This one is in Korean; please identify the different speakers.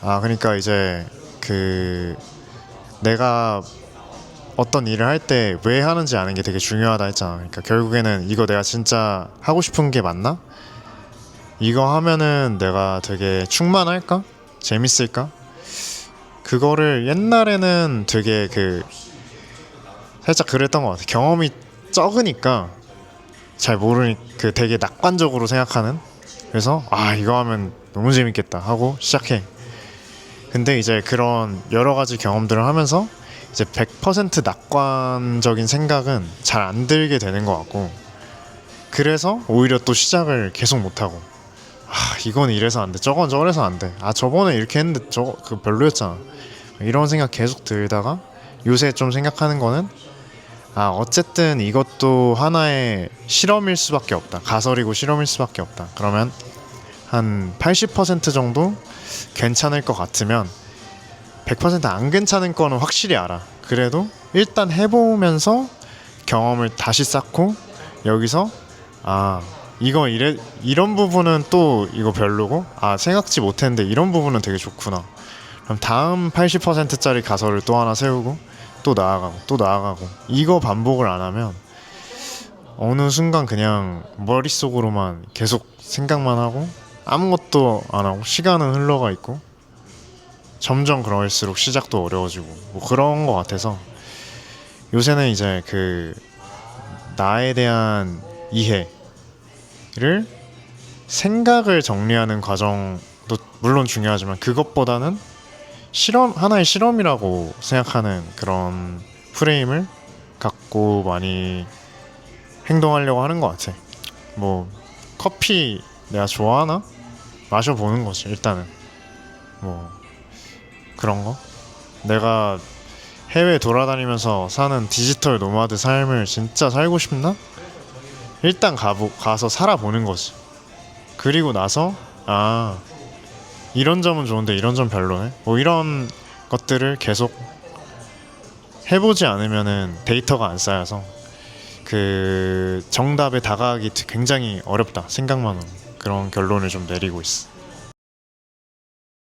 Speaker 1: 아 그러니까 이제 그 내가 어떤 일을 할 때 왜 하는지 아는 게 되게 중요하다 했잖아. 그러니까 결국에는 이거 내가 진짜 하고 싶은 게 맞나? 이거 하면은 내가 되게 충만할까? 재밌을까? 그거를 옛날에는 되게 그 살짝 그랬던 것 같아. 경험이 적으니까 잘 모르니 그 되게 낙관적으로 생각하는. 그래서 아 이거 하면 너무 재밌겠다 하고 시작해. 근데 이제 그런 여러 가지 경험들을 하면서 이제 100% 낙관적인 생각은 잘 안 들게 되는 것 같고 그래서 오히려 또 시작을 계속 못 하고 아 이건 이래서 안 돼, 저건 저래서 안 돼. 아 저번에 이렇게 했는데 저거 그 별로였잖아. 이런 생각 계속 들다가 요새 좀 생각하는 거는 아 어쨌든 이것도 하나의 실험일 수밖에 없다. 가설이고 실험일 수밖에 없다. 그러면 한 80% 정도 괜찮을 것 같으면 100%안 괜찮은 거는 확실히 알아. 그래도 일단 해보면서 경험을 다시 쌓고 여기서 아 이거 이래 이런 부분은 또 이거 별로고 아 생각지 못했는데 이런 부분은 되게 좋구나. 그럼 다음 80%짜리 가설을 또 하나 세우고 또 나아가고 또 나아가고 이거 반복을 안 하면 어느 순간 그냥 머릿속으로만 계속 생각만 하고 아무것도 안 하고 시간은 흘러가 있고 점점 그럴수록 시작도 어려워지고 뭐 그런 것 같아서 요새는 이제 그 나에 대한 이해를 생각을 정리하는 과정도 물론 중요하지만 그것보다는 실험 하나의 실험이라고 생각하는 그런 프레임을 갖고 많이 행동하려고 하는 것 같아. 뭐 커피 내가 좋아하나 마셔보는 거지 일단은. 뭐 그런 거? 내가 해외 돌아다니면서 사는 디지털 노마드 삶을 진짜 살고 싶나? 일단 가보 가서 살아보는 거지. 그리고 나서 아 이런 점은 좋은데 이런 점 별로네? 뭐 이런 것들을 계속 해보지 않으면은 데이터가 안 쌓여서 그 정답에 다가가기 굉장히 어렵다 생각만으로 그런 결론을 좀 내리고 있어.